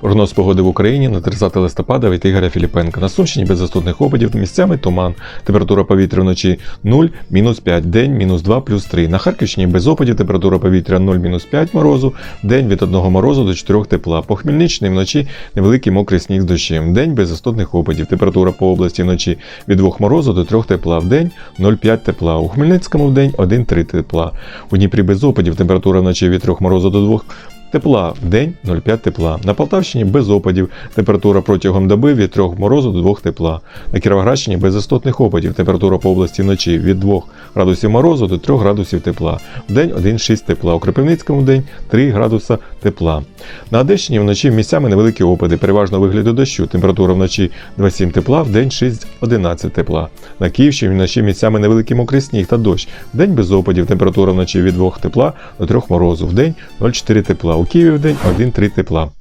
Прогноз погоди в Україні на 30 листопада від Ігоря Філіпенка. На Сумщині без застудних опадів, місцями туман. Температура повітря вночі 0, мінус 5, день мінус 2, плюс 3. На Харківщині без опадів, температура повітря 0, мінус 5 морозу, день від 1 морозу до 4 тепла. По Хмельниччині вночі невеликий мокрий сніг з дощем. День без застудних опадів. Температура по області вночі від 2 морозу до 3 тепла. В день 0,5 тепла. У Хмельницькому в день 1,3 тепла. У Дніпрі без опадів, температура вночі від 3 морозу до 2 Тепла в день 0,5 тепла. На Полтавщині без опадів. Температура протягом доби від 3 морозу до 2 тепла. На Кіровоградщині без істотних опадів. Температура по області вночі від 2 градусів морозу до 3 градусів тепла. В день 1,6 тепла. У Кропивницькому день 3 градуса тепла. На Одещині вночі місцями невеликі опади, переважно у вигляді дощу. Температура вночі 2,7 тепла, в день 6-11 тепла. На Київщині вночі місцями невеликий мокрий сніг та дощ. В день без опадів. Температура вночі від 2 тепла до 3 морозу. В день 0,4 тепла. У Києві в день 1-3 тепла.